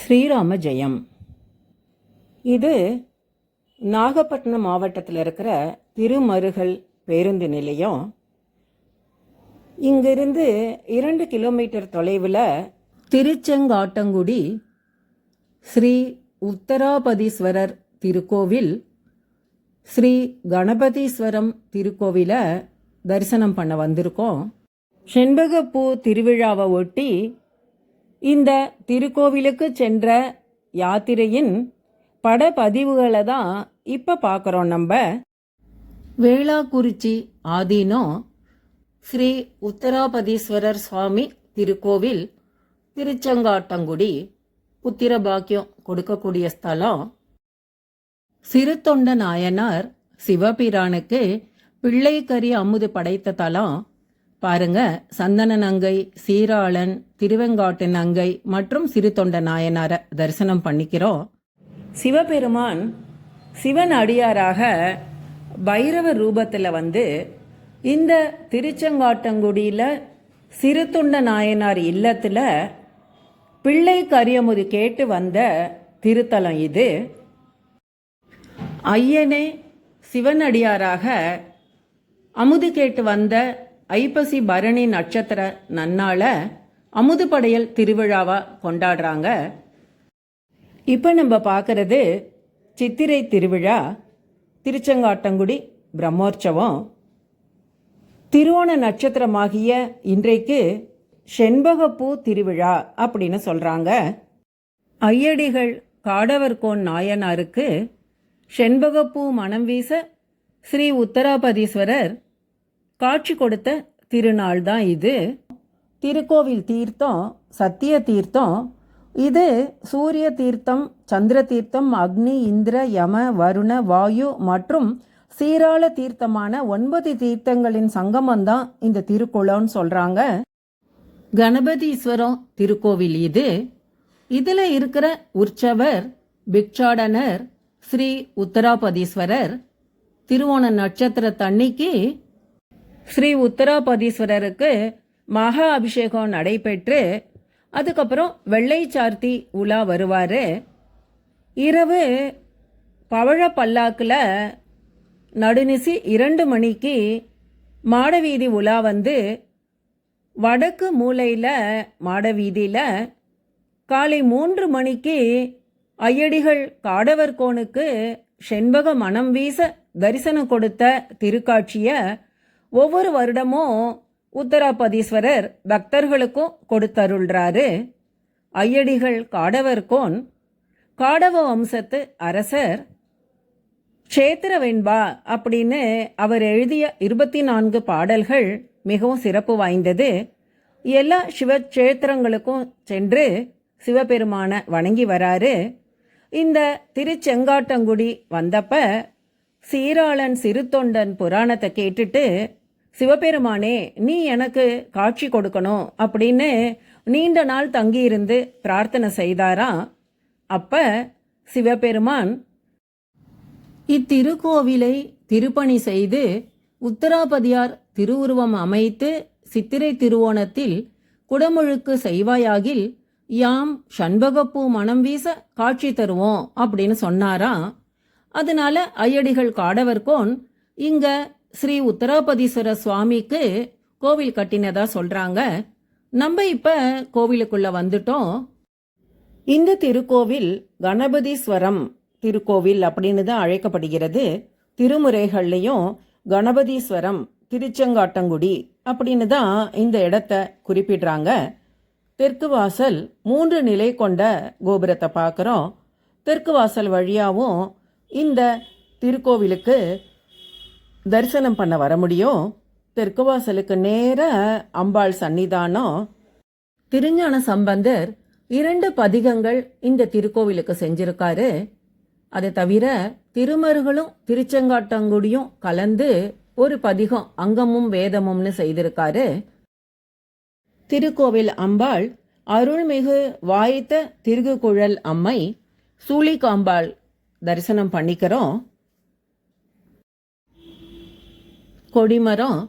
ஸ்ரீராம ஜெயம். இது நாகப்பட்டினம் மாவட்டத்தில் இருக்கிற திருமருகல் பேருந்து நிலையம். இங்கிருந்து இரண்டு கிலோமீட்டர் தொலைவில் திருச்செங்காட்டங்குடி ஸ்ரீ உத்தராபதீஸ்வரர் திருக்கோவில் ஸ்ரீ கணபதீஸ்வரம் திருக்கோவிலை தரிசனம் பண்ண வந்திருக்கோம். செண்பகப்பூ திருவிழாவை ஒட்டி இந்த திருக்கோவிலுக்கு சென்ற யாத்திரையின் படப்பதிவுகளை தான் இப்போ பார்க்குறோம் நம்ம. வேளாக்குறிச்சி ஆதீனம் ஸ்ரீ உத்தராபதீஸ்வரர் சுவாமி திருக்கோவில் திருச்செங்காட்டங்குடி புத்திர பாக்கியம் கொடுக்கக்கூடிய ஸ்தலம். சிறுத்தொண்ட நாயனார் சிவபிரானுக்கு பிள்ளைக்கறி அமுது படைத்த தலம். பாருங்க சந்தன நங்கை சீராளன் திருவெங்காட்டு நங்கை மற்றும் சிறுதொண்ட நாயனாரை தரிசனம் பண்ணிக்கிறோம். சிவபெருமான் சிவன் அடியாராக பைரவ ரூபத்தில் வந்து இந்த திருச்செங்காட்டங்குடியில் சிறுத்தொண்ட நாயனார் இல்லத்தில் பிள்ளை கரியமுது கேட்டு வந்த திருத்தலம் இது. ஐயனே சிவனடியாராக அமுது கேட்டு வந்த ஐப்பசி பரணி நட்சத்திர நன்னால அமுதுபடையல் திருவிழாவாக திருவிழாவா கொண்டாடுறாங்க. இப்போ நம்ம பார்க்கறது சித்திரை திருவிழா திருச்செங்காட்டங்குடி பிரம்மோற்சவம். திருவோண நட்சத்திரமாகிய இன்றைக்கு செண்பகப்பூ திருவிழா அப்படின்னு சொல்கிறாங்க ஐயடிகள் காடவர்கோன் நாயனாருக்கு செண்பகப்பூ மனம் வீச ஸ்ரீ உத்தராபதீஸ்வரர் காட்சி கொடுத்த திருநாள் தான் இது. திருக்கோவில் தீர்த்தம் சத்திய தீர்த்தம். இது சூரிய தீர்த்தம் சந்திர தீர்த்தம் அக்னி இந்திர யம வருண வாயு மற்றும் சீராள தீர்த்தமான ஒன்பது தீர்த்தங்களின் சங்கமம்தான் இந்த திருக்குளம்னு சொல்றாங்க. கணபதீஸ்வரம் திருக்கோவில் இது. இதில் இருக்கிற உற்சவர் பிக்ஷாடனர் ஸ்ரீ உத்தராபதீஸ்வரர். திருவோண நட்சத்திர தண்ணிக்கு ஸ்ரீ உத்தராபதீஸ்வரருக்கு மகா அபிஷேகம் நடைபெற்று அதுக்கப்புறம் வெள்ளை சார்த்தி உலா வருவார். இரவு பவழ பல்லாக்கில் நடுநிசி இரண்டு மணிக்கு மாடவீதி உலா வந்து வடக்கு மூலையில் மாடவீதியில் காலை மூன்று மணிக்கு ஐயடிகள் காடவர் கோனுக்கு செண்பக மனம் வீச தரிசனம் கொடுத்த திருக்காட்சியை ஒவ்வொரு வருடமும் உத்தராபதீஸ்வரர் பக்தர்களுக்கும் கொடுத்தருள்றாரு. ஐயடிகள் காடவர்கோன் காடவ வம்சத்து அரசர் க்ஷேத்திர வெண்பா அப்படின்னு அவர் எழுதிய இருபத்தி நான்கு பாடல்கள் மிகவும் சிறப்பு வாய்ந்தது. எல்லா சிவக்ஷேத்திரங்களுக்கும் சென்று சிவபெருமானை வணங்கி வராரு. இந்த திருச்செங்காட்டங்குடி வந்தப்ப சீராளன் சிறுத்தொண்டன் புராணத்தை கேட்டுட்டு சிவபெருமானே நீ எனக்கு காட்சி கொடுக்கணும் அப்படின்னு நீண்ட நாள் தங்கியிருந்து பிரார்த்தனை செய்தாராம் அப்ப சிவபெருமான் இத்திருக்கோவிலை திருப்பணி செய்து உத்தராபதியார் திருவுருவம் அமைத்து சித்திரை திருவோணத்தில் குடமுழுக்கு செய்வாயாகில் யாம் சண்பகப்பூ மனம் வீச காட்சி தருவோம் அப்படின்னு சொன்னாரா? அதனால ஐயடிகள் காடவர்கோன் இங்க ஸ்ரீ உத்தராபதீஸ்வர சுவாமிக்கு கோவில் கட்டினதா சொல்றாங்க. நம்ம இப்ப கோவிலுக்குள்ள வந்துட்டோம். இந்த திருக்கோவில் கணபதீஸ்வரம் திருக்கோவில் அப்படின்னு தான் அழைக்கப்படுகிறது. திருமுறைகள்லையும் கணபதீஸ்வரம் திருச்செங்காட்டங்குடி அப்படின்னு தான் இந்த இடத்த குறிப்பிடுறாங்க. தெற்கு வாசல் மூன்று நிலை கொண்ட கோபுரத்தை பார்க்குறோம். தெற்கு வாசல் வழியாகவும் இந்த திருக்கோவிலுக்கு தரிசனம் பண்ண வர முடியும். தெற்கு வாசலுக்கு நேர அம்பாள் சன்னிதானம் திருஞான சம்பந்தர் இரண்டு பதிகங்கள் இந்த திருக்கோவிலுக்கு செஞ்சிருக்காரு. அதை தவிர திருமருகளும் திருச்செங்காட்டங்குடியும் கலந்து ஒரு பதிகம் அங்கமும் வேதமும்னு செய்திருக்காரு. திருக்கோவில் அம்பாள் அருள்மிகு வாய்த்த திருகுகுழல் அம்மை சூளிகாம்பாள் தரிசனம் பண்ணிக்கிறோம். கொடிமரம்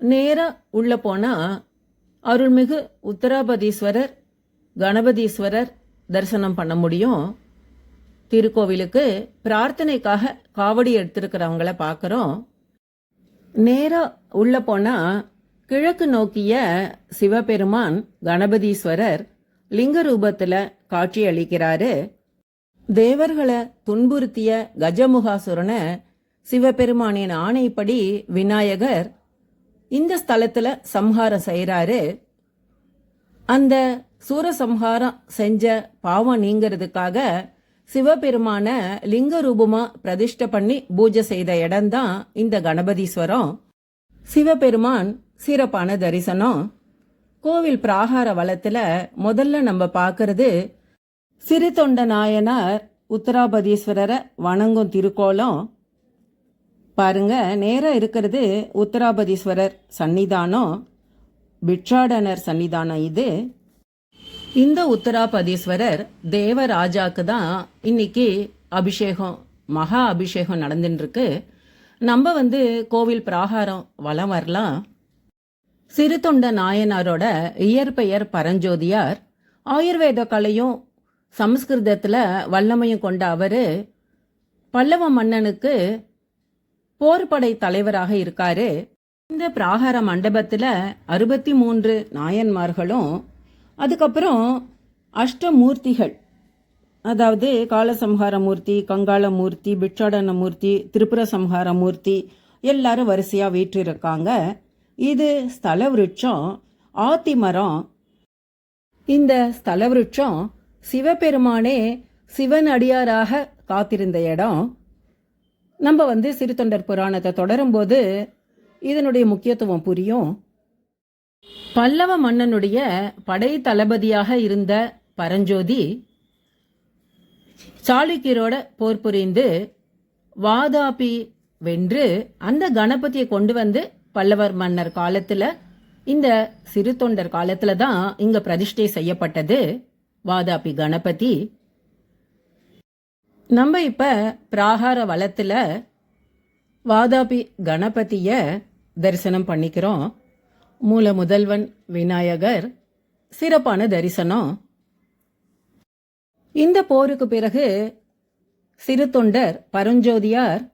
நேராக உள்ளே போனால் அருள்மிகு உத்தராபதீஸ்வரர் கணபதீஸ்வரர் தரிசனம் பண்ண முடியும். திருக்கோவிலுக்கு பிரார்த்தனைக்காக காவடி எடுத்திருக்கிறவங்கள பார்க்குறோம் நேரா உள்ள போனா கிழக்கு நோக்கிய சிவபெருமான் கணபதீஸ்வரர் லிங்க ரூபத்தில் காட்சி அளிக்கிறாரு. தேவர்களை துன்புறுத்திய கஜமுகாசுரனை சிவபெருமானின் ஆணைப்படி விநாயகர் இந்த ஸ்தலத்துல சம்ஹாரம் செய்கிறாரு அந்த சூரசம்ஹாரம் செஞ்ச பாவம் நீங்கிறதுக்காக சிவபெருமான லிங்க ரூபமா பிரதிஷ்டை பண்ணி பூஜை செய்த இடம்தான் இந்த கணபதீஸ்வரம். சிவபெருமான் சிறப்பான தரிசனம். கோவில் பிராகார வளத்துல முதல்ல நம்ம பார்க்கறது சிறுதொண்ட நாயனார் உத்தராபதீஸ்வரரை வணங்கும் திருக்கோலம். பாருங்க நேராக இருக்கிறது உத்தராபதீஸ்வரர் சன்னிதானம் பிட்சாடனர் சன்னிதானம் இது? இந்த உத்தராபதீஸ்வரர் தேவராஜாக்கு தான் இன்னைக்கு அபிஷேகம் மகா அபிஷேகம் நடந்துட்டுருக்கு நம்ம வந்து கோவில் பிராகாரம் வலம் வரலாம். சிறுதொண்ட நாயனாரோட இயற்பெயர் பரஞ்சோதியார். ஆயுர்வேத கலையும் சமஸ்கிருதத்தில் வல்லமையும் கொண்ட அவர். பல்லவ மன்னனுக்கு போர்படை தலைவராக இருக்காரு. இந்த பிராகார மண்டபத்தில் அறுபத்தி மூன்று நாயன்மார்களும் அதுக்கப்புறம் அஷ்டமூர்த்திகள். அதாவது காலசம்ஹார மூர்த்தி கங்காள மூர்த்தி பிட்சாடன மூர்த்தி திரிபுர சம்ஹார மூர்த்தி எல்லாரும் வரிசையாக வீற்றிருக்காங்க. இது ஸ்தல விருட்சம் ஆத்தி மரம் இந்த ஸ்தல விருட்சம் சிவபெருமானே சிவன் அடியாராக காத்திருந்த இடம். நம்ம வந்து சிறுத்தொண்டர் புராணத்தை தொடரும்போது இதனுடைய முக்கியத்துவம் புரியும். பல்லவ மன்னனுடைய படை தளபதியாக இருந்த பரஞ்சோதி சாளுக்கியரோட போர் புரிந்து வாதாபி வென்று அந்த கணபதியை கொண்டு வந்து பல்லவர் மன்னர் காலத்துல இந்த சிறு தொண்டர் காலத்துல தான் இங்க பிரதிஷ்டை செய்யப்பட்டது. வாதாபி கணபதி நம்ம இப்ப பிராகார வளத்துல வாதாபி கணபதிய தரிசனம் பண்ணிக்கிறோம். மூல முதல்வன் விநாயகர் சிறப்பான தரிசனம். இந்த போருக்கு பிறகு சிறு தொண்டர் பரஞ்சோதியார்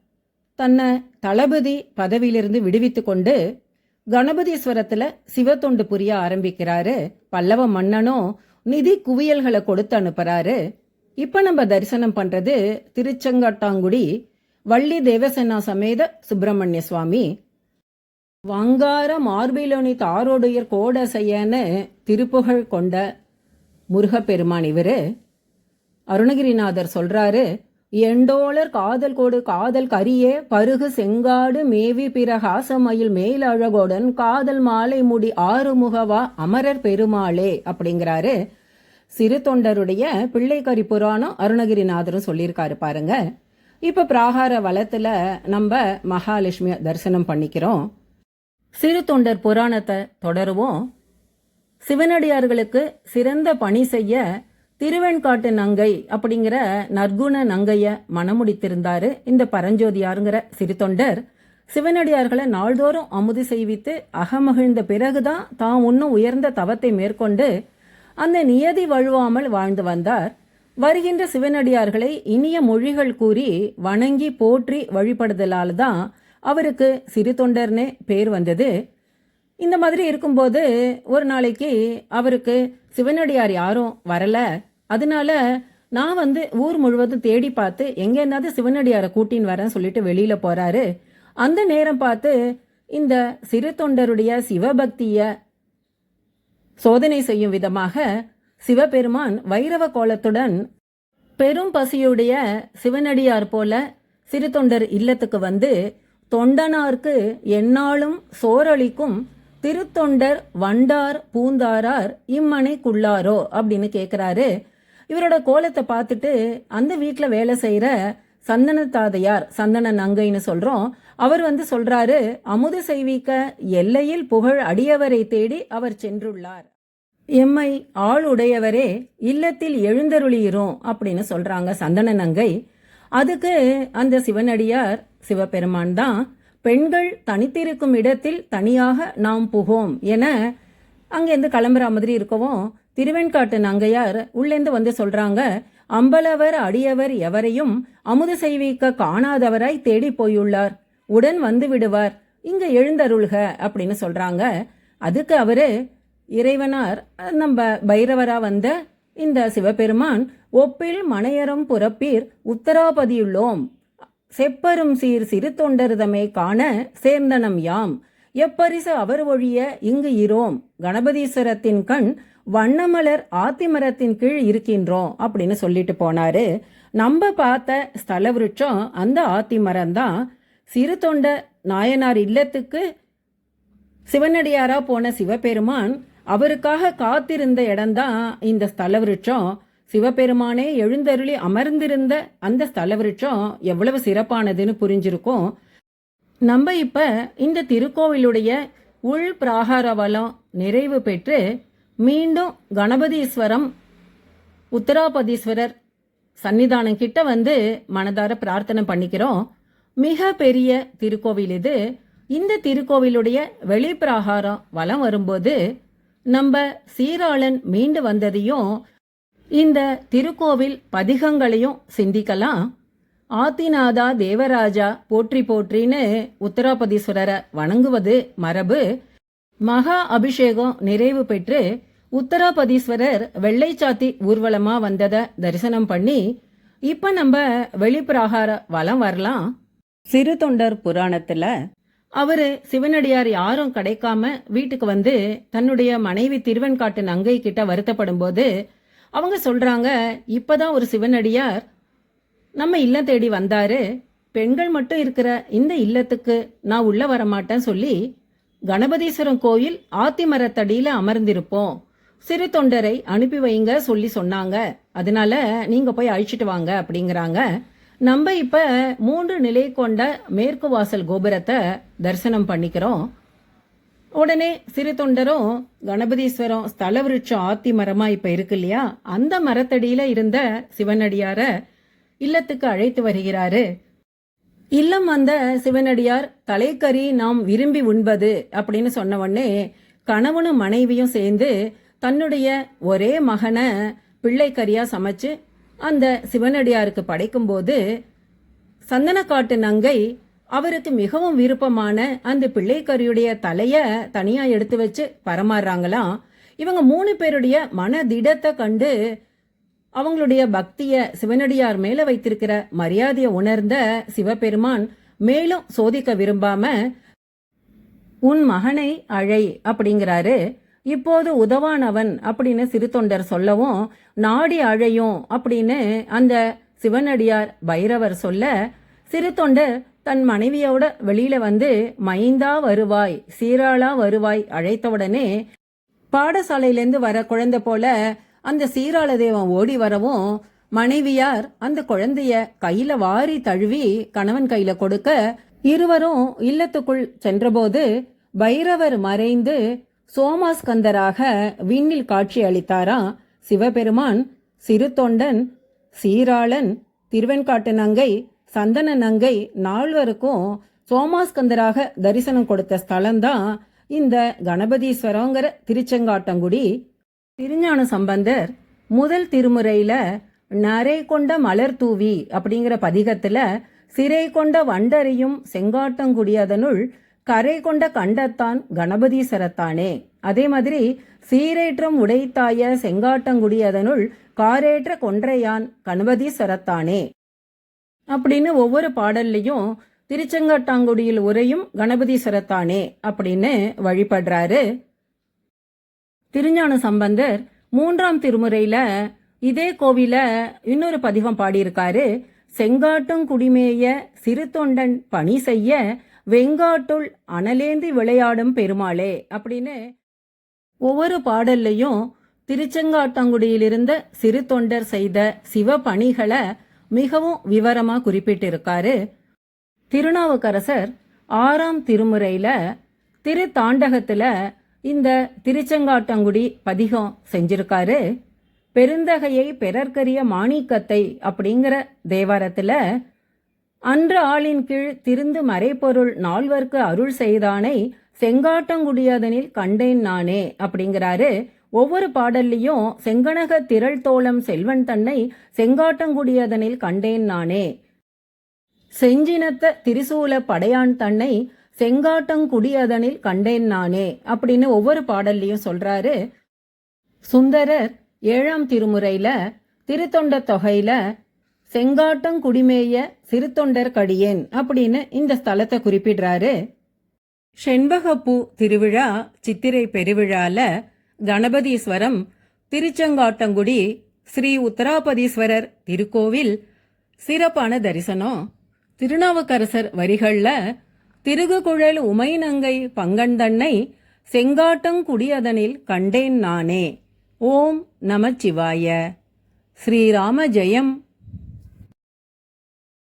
தன்னை தளபதி பதவியிலிருந்து விடுவித்து கொண்டு கணபதீஸ்வரத்துல சிவத்தொண்டு புரிய ஆரம்பிக்கிறாரு. பல்லவ மன்னனும் நிதி குவியல்களை கொடுத்து அனுப்புறாரு. இப்போ நம்ம தரிசனம் பண்ணுறது திருச்செங்கட்டாங்குடி வள்ளி தேவசேனா சமேத சுப்பிரமணிய சுவாமி. வங்கார மார்பிலோனி தாரோடுயர் கோடசையன்னு திருப்புகழ் கொண்ட முருகப்பெருமான் இவர். அருணகிரிநாதர் சொல்றாரு எண்டோளர் காதல் கோடு காதல் கரியே பருகு செங்காடு மேவி பிரகாசமயில் மேலழகோடன் காதல் மாலை முடி ஆறுமுகவா அமரர் பெருமாளே அப்படிங்கிறாரு. சிறு தொண்டருடைய பிள்ளைக்கரி புராணம் அருணகிரிநாதரும் சொல்லியிருக்காரு பாருங்க. இப்ப பிராகார வளத்துல நம்ம மகாலட்சுமி தரிசனம் பண்ணிக்கிறோம். சிறு தொண்டர் புராணத்தை தொடருவோம். சிவனடியார்களுக்கு சிறந்த பணி செய்ய திருவெண்காட்டு நங்கை அப்படிங்கிற நற்குண நங்கைய மனமுடித்திருந்தாரு இந்த பரஞ்சோதியாருங்கிற சிறு தொண்டர். சிவனடியார்களை நாள்தோறும் அமுதி செய்வித்து அகமகிழ்ந்த பிறகுதான் தான் இன்னும் உயர்ந்த தவத்தை மேற்கொண்டு அந்த நியதி வழுவாமல் வாழ்ந்து வந்தார். வருகின்ற சிவனடியார்களை இனிய மொழிகள் கூறி வணங்கி போற்றி வழிபடுதலால் தான் அவருக்கு சிறு தொண்டர்னே பேர் வந்தது. இந்த மாதிரி இருக்கும்போது ஒரு நாளைக்கு அவருக்கு சிவனடியார் யாரும் வரல. அதனால நான் வந்து ஊர் முழுவதும் தேடி பார்த்து எங்கேருந்தாவது சிவனடியாரை கூட்டின்னு வரேன்னு சொல்லிட்டு வெளியில போறாரு. அந்த நேரம் பார்த்து இந்த சிறு தொண்டருடைய சிவபக்தியை சோதனை செய்யும் விதமாக சிவபெருமான் வைரவ கோலத்துடன் பெரும் பசியுடைய சிவனடியார் போல சிறு தொண்டர் இல்லத்துக்கு வந்து தொண்டனார்க்கு எந்நாளும் சோரளிக்கும் திருத்தொண்டர் வண்டார் பூந்தாரார் இம்மனைக்குள்ளாரோ? அப்படின்னு கேட்குறாரு இவரோட கோலத்தை பார்த்துட்டு அந்த வீட்டில் வேலை செய்கிற சந்தன தாதையார் சந்தன நங்கைன்னு சொல்கிறோம் அவர் வந்து சொல்றாரு அமுத செய்விக்க எல்லையில் புகழ் அடியவரை தேடி அவர் சென்றுள்ளார். எம்மை ஆளுடையவரே இல்லத்தில் எழுந்தருளியிரும் அப்படின்னு சொல்றாங்க சந்தன நங்கை. அதுக்கு அந்த சிவனடியார் சிவபெருமான் தான் பெண்கள் தனித்திருக்கும் இடத்தில் தனியாக நாம் புகோம் என அங்கேருந்து கிளம்புற மாதிரி இருக்கவும் திருவெண்காட்டு நங்கையார் உள்ளேந்து வந்து சொல்றாங்க அம்பலவர் அடியவர் எவரையும் அமுது செய்விக்க காணாதவராய் தேடி போயுள்ளார். உடன் வந்து விடுவார். இங்க எழுந்தருள்க அப்படின்னு சொல்றாங்க. அதுக்கு அவரு இறைவனார் நம்ம பைரவரா வந்த இந்த சிவபெருமான் ஒப்பில் மனையரம் புறப்பீர் உத்தராபதியுள்ளோம். செப்பரும் சீர் சிறு தொண்டர்தமை காண சேர்ந்தனம் யாம். எப்பரிசு அவர் ஒழிய இங்கு இரோம். கணபதீஸ்வரத்தின் கண் வண்ணமலர் ஆத்திமரத்தின் கீழ் இருக்கின்றோம் அப்படின்னு சொல்லிட்டு போனாரு. நம்ம பார்த்த ஸ்தல விருட்சம் அந்த ஆத்திமரம் தான் சிறு தொண்ட நாயனார் இல்லத்துக்கு சிவனடியாரா போன சிவபெருமான் அவருக்காக காத்திருந்த இடம்தான் இந்த ஸ்தல விருட்சம் சிவபெருமானே எழுந்தருளி அமர்ந்திருந்த அந்த ஸ்தல விருட்சம் எவ்வளவு சிறப்பானதுன்னு புரிஞ்சிருக்கும். நம்ம இப்ப இந்த திருக்கோவிலுடைய உள் பிராகார வளம் நிறைவு பெற்று மீண்டும் கணபதீஸ்வரம் உத்தராபதீஸ்வரர் சன்னிதானம் கிட்ட வந்து மனதார பிரார்த்தனை பண்ணிக்கிறோம். மிக பெரிய திருக்கோவில் இது. இந்த திருக்கோவிலுடைய வெளிப்பிராகாரம் வலம் வரும்போது நம்ம சீராளன் மீண்டு வந்ததையும் இந்த திருக்கோவில் பதிகங்களையும் சிந்திக்கலாம். ஆத்திநாதா தேவராஜா போற்றி போற்றின்னு உத்தராபதீஸ்வரரை வணங்குவது மரபு. மகா அபிஷேகம் நிறைவு பெற்று உத்தராபதீஸ்வரர் வெள்ளைச்சாத்தி ஊர்வலமா வந்ததை தரிசனம் பண்ணி இப்ப நம்ம வெளிப்பிராகார வலம் வரலாம். சிறு தொண்டர் புராணத்துல அவரு சிவனடியார் யாரும் கிடைக்காம வீட்டுக்கு வந்து தன்னுடைய மனைவி திருவெண்காட்டு நங்கை கிட்ட வருத்தப்படும் போது அவங்க சொல்றாங்க இப்பதான் ஒரு சிவனடியார் நம்ம இல்லம் தேடி வந்தாரு. பெண்கள் மட்டும் இருக்கிற இந்த இல்லத்துக்கு நான் உள்ள வர மாட்டேன் சொல்லி கணபதீஸ்வரம் கோயில் ஆத்திமரத்தடியில அமர்ந்திருப்போம். சிறு தொண்டரை அனுப்பி வைங்க சொல்லி சொன்னாங்க. அதனால நீங்க போய் அழிச்சிட்டு வாங்க அப்படிங்கிறாங்க. நம்ம இப்ப மூன்று நிலை கொண்ட மேற்கு வாசல் கோபுரத்தை தரிசனம் பண்ணிக்கிறோம். உடனே சிறு தொண்டரும் கணபதீஸ்வரம் ஸ்தல விருட்சம் ஆத்தி மரமா இப்ப இருக்கு இல்லையா? அந்த மரத்தடியில இருந்த சிவனடியார இல்லத்துக்கு அழைத்து வருகிறாரு. இல்லம் வந்த சிவனடியார் தலைக்கறி நாம் விரும்பி உண்பது அப்படின்னு சொன்ன உடனே கணவனும் மனைவியும் சேர்ந்து தன்னுடைய ஒரே மகனை பிள்ளைக்கறியா சமைச்சு அந்த சிவனடியாருக்கு படைக்கும்போது சந்தனக்காட்டு நங்கை அவருக்கு மிகவும் விருப்பமான அந்த பிள்ளைக்கரியுடைய தலைய தனியா எடுத்து வச்சு பரமாறுறாங்களாம் இவங்க மூணு பேருடைய மன திடத்தை கண்டு அவங்களுடைய பக்திய சிவனடியார் மேல வைத்திருக்கிற மரியாதையை உணர்ந்த சிவபெருமான் மேலும் சோதிக்க விரும்பாம உன் மகனை அழை அப்படிங்கிறாரு. இப்போது உதவானவன் அப்படின்னு சிறு தொண்டர் சொல்லவும் நாடி அழையும் அப்படின்னு அந்த சிவனடியார் பைரவர் சொல்ல சிறு தொண்டர் தன் மனைவியோட வெளியில வந்து மைந்தா வருவாய் சீராளா வருவாய் அழைத்தவுடனே பாடசாலையிலேருந்து வர குழந்தை போல அந்த சீராள தேவன் ஓடி வரவும் மனைவியார் அந்த குழந்தைய கையில வாரி தழுவி கணவன் கையில கொடுக்க இருவரும் இல்லத்துக்குள் சென்றபோது பைரவர் மறைந்து சோமாஸ்கந்தராக விண்ணில் காட்சி அளித்தாராம் சிவபெருமான் சிறு தொண்டன் சீராளன் திருவெண்காட்டு நங்கை சந்தன நங்கை நால்வருக்கும் சோமாஸ்கந்தராக தரிசனம் கொடுத்த ஸ்தலம்தான் இந்த கணபதீஸ்வரங்கிற திருச்செங்காட்டங்குடி. திருஞான சம்பந்தர் முதல் திருமுறையில நரை கொண்ட மலர் தூவி அப்படிங்கிற பதிகத்துல சிறை கொண்ட வண்டரையும் செங்காட்டங்குடியதனுள் கரை கொண்ட கண்டத்தான் கணபதீசரத்தானே. அதே மாதிரி சீரேற்றம் உடைத்தாய செங்காட்டங்குடியதனுள் காரேற்ற கொன்றையான் கணபதீசரத்தானே. அப்படின்னு ஒவ்வொரு பாடல்லையும் திருச்செங்காட்டாங்குடியில் உரையும் கணபதீஸ்வரத்தானே அப்படின்னு வழிபடுறாரு. திருஞான சம்பந்தர் மூன்றாம் திருமுறையில இதே கோவில இன்னொரு பதிகம் பாடியிருக்காரு. செங்காட்டும் குடிமேய சிறு தொண்டன் பணி செய்ய வெங்காட்டுள் அனலேந்தி விளையாடும் பெருமாளே அப்படின்னு ஒவ்வொரு பாடல்லையும் திருச்செங்காட்டங்குடியிலிருந்த சிறு தொண்டர் செய்த சிவ பணிகளை மிகவும் விவரமா குறிப்பிட்டிருக்காரு. திருநாவுக்கரசர் ஆறாம் திருமுறையில திரு தாண்டகத்துல இந்த திருச்செங்காட்டங்குடி பதிகம் செஞ்சிருக்காரு. பெருந்தகையை பெறற்கரிய மாணிக்கத்தை அப்படிங்கிற தேவாரத்துல அன்று ஆளின் கீழ் திருந்து மறைப்பொருள் நால்வர்க்கு அருள் செய்தானை செங்காட்டங்குடியதனில் கண்டேன் நானே அப்படிங்கிறாரு. ஒவ்வொரு பாடல்லையும் செங்கனக திரள் தோளம் செல்வன் தன்னை செங்காட்டங்குடியதனில் கண்டேன் நானே செஞ்சினத்த திரிசூல படையான் தன்னை செங்காட்டங்குடியதனில் கண்டேன் நானே அப்படின்னு ஒவ்வொரு பாடல்லையும் சொல்றாரு. சுந்தரர் ஏழாம் திருமுறையில திருத்தொண்ட தொகையில செங்காட்டங்குடிமேய சிறுத்தொண்டர் கடியேன் அப்படின்னு இந்த ஸ்தலத்தை குறிப்பிடுறாரு. செண்பகப்பூ திருவிழா சித்திரை பெருவிழால கணபதீஸ்வரம் திருச்செங்காட்டங்குடி ஸ்ரீ உத்தராபதீஸ்வரர் திருக்கோவில் சிறப்பான தரிசனம். திருநாவுக்கரசர் வரிகள்ல திருகுகுழல் உமைநங்கை பங்கந்தன்னை செங்காட்டங்குடியதனில் கண்டேன் நானே. ஓம் நமச்சிவாய. ஸ்ரீராம ஜெயம்.